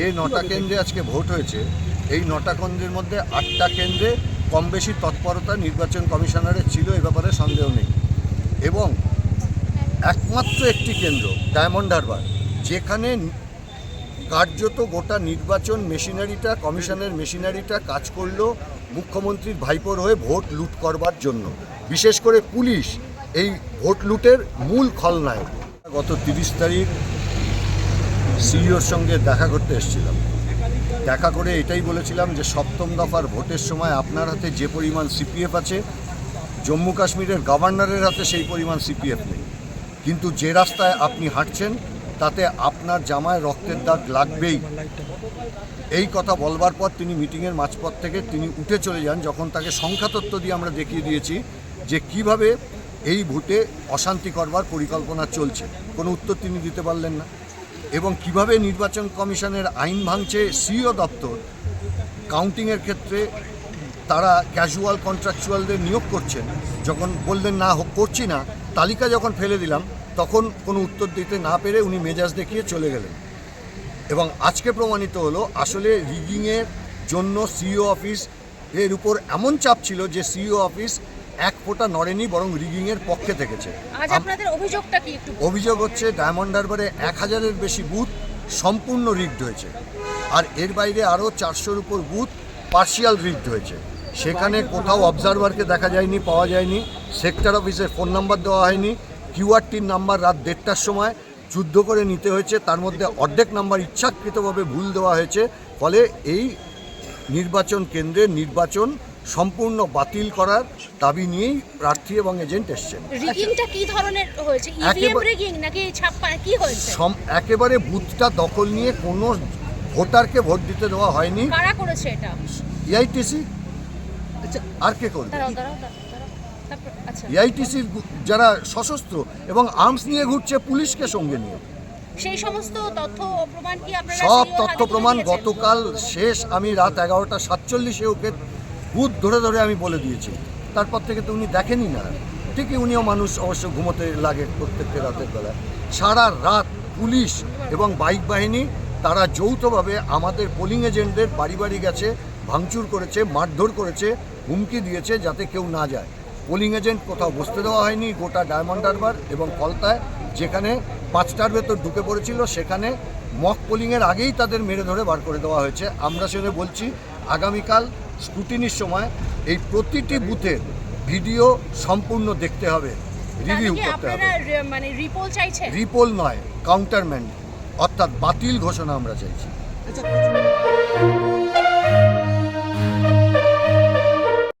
যে নটা কেন্দ্রে আজকে ভোট হয়েছে, এই নটা কেন্দ্রের মধ্যে আটটা কেন্দ্রে কম বেশি তৎপরতা নির্বাচন কমিশনারের ছিল, এ ব্যাপারে সন্দেহ নেই। এবং একমাত্র একটি কেন্দ্র, ডায়মন্ড হারবার, যেখানে কার্যত গোটা নির্বাচন মেশিনারিটা, কমিশনের মেশিনারিটা কাজ করল মুখ্যমন্ত্রীর ভাইপোর হয়ে ভোট লুট করবার জন্য। বিশেষ করে পুলিশ এই ভোট লুটের মূল খলনায়ক। গত তিরিশ তারিখ সিইওর সঙ্গে দেখা করতে এসেছিলাম। দেখা করে এটাই বলেছিলাম যে সপ্তম দফার ভোটের সময় আপনার হাতে যে পরিমাণ সিপিএফ আছে, জম্মু কাশ্মীরের গভর্নরের হাতে সেই পরিমাণ সিপিএফ নেই। কিন্তু যে রাস্তায় আপনি হাঁটছেন, তাতে আপনার জামায় রক্তের দাগ লাগবেই। এই কথা বলবার পর তিনি মিটিংয়ের মাঝপথ থেকে তিনি উঠে চলে যান, যখন তাকে সংখ্যাতত্ত্ব দিয়ে আমরা দেখিয়ে দিয়েছি যে কীভাবে এই ভোটে অশান্তি করবার পরিকল্পনা চলছে। কোনো উত্তর তিনি দিতে পারলেন না। এবং কীভাবে নির্বাচন কমিশনের আইন ভাঙছে সিও দপ্তর, কাউন্টিংয়ের ক্ষেত্রে তারা ক্যাজুয়াল কন্ট্রাকচুয়ালদের নিয়োগ করছেন। যখন বললেন, না হোক করছি না। তালিকা যখন ফেলে দিলাম, তখন কোনো উত্তর দিতে না পেরে উনি মেজাজ দেখিয়ে চলে গেলেন। এবং আজকে প্রমাণিত হলো, আসলে রিগিংয়ের জন্য সিইও অফিস এর উপর এমন চাপ ছিল যে সিইও অফিস এক ফোঁটা নড়েনি বরং রিগিংয়ের পক্ষে থেকেছে। আজ আপনাদের অভিযোগটা কি একটু অভিযোগ হচ্ছে ডায়মন্ড হারবারে এক হাজারের বেশি বুথ সম্পূর্ণ রিগড হয়েছে। আর এর বাইরে আরও চারশোর উপর বুথ পার্শিয়াল রিগড হয়েছে। সেখানে কোথাও অবজারভারকে দেখা যায়নি পাওয়া যায়নি সেক্টর অফিসের ফোন নাম্বার দেওয়া হয়নি কিউআরটির নাম্বার রাত দেড়টার সময় যুদ্ধ করে নিতে হয়েছে তার মধ্যে অর্ধেক নাম্বার ইচ্ছাকৃতভাবে ভুল দেওয়া হয়েছে ফলে এই নির্বাচন কেন্দ্রে নির্বাচন সম্পূর্ণ বাতিল করার দাবি নিয়েই প্রার্থী এবং এজেন্ট এসছেন। কি ধরনের হয়েছে? একেবারে- রিগিং নাকি কি হয়েছে? একেবারে বুথটা দখল নিয়ে কোনো ভোটারকে ভোট দিতে দেওয়া হয়নি। কারা করেছে এটা? এআইটিসি আর কে করবে। তারপর আচ্ছা। এআইটিসির যারা সশস্ত্র এবং আর্মস নিয়ে ঘুরছে পুলিশকে সঙ্গে নিয়ে। সেই সমস্ত তথ্য ও প্রমাণ কি আপনারা সব তথ্য প্রমাণ গতকাল শেষ আমি রাত এগারোটা সাতচল্লিশে ওকে বুথ ধরে ধরে আমি বলে দিয়েছি। তারপর থেকে তো উনি দেখেনি না। ঠিকই উনিও মানুষ অবশ্য ঘুমোতে লাগে প্রত্যেকটা রাতের বেলায়। সারা রাত পুলিশ এবং বাইক বাহিনী তারা যৌথভাবে আমাদের পোলিং এজেন্টদের বাড়ি বাড়ি গেছে ভাঙচুর করেছে মারধর করেছে হুমকি দিয়েছে যাতে কেউ না যায়। পোলিং এজেন্ট কোথাও বসতে দেওয়া হয়নি গোটা ডায়মন্ড হারবার এবং কলতায় যেখানে পাঁচটার ভেতর ঢুকে পড়েছিল। সেখানে মক পোলিংয়ের আগেই তাদের মেরে ধরে বার করে দেওয়া হয়েছে। আমরা সেখানে বলছি আগামীকাল স্ক্রুটিনির সময় এই প্রতিটি বুথের ভিডিও সম্পূর্ণ দেখতে হবে রিভিউ করতে হবে। মানে রিপোল চাইছেন রিপোল নয় কাউন্টারম্যান্ট অর্থাৎ বাতিল ঘোষণা আমরা চাইছি।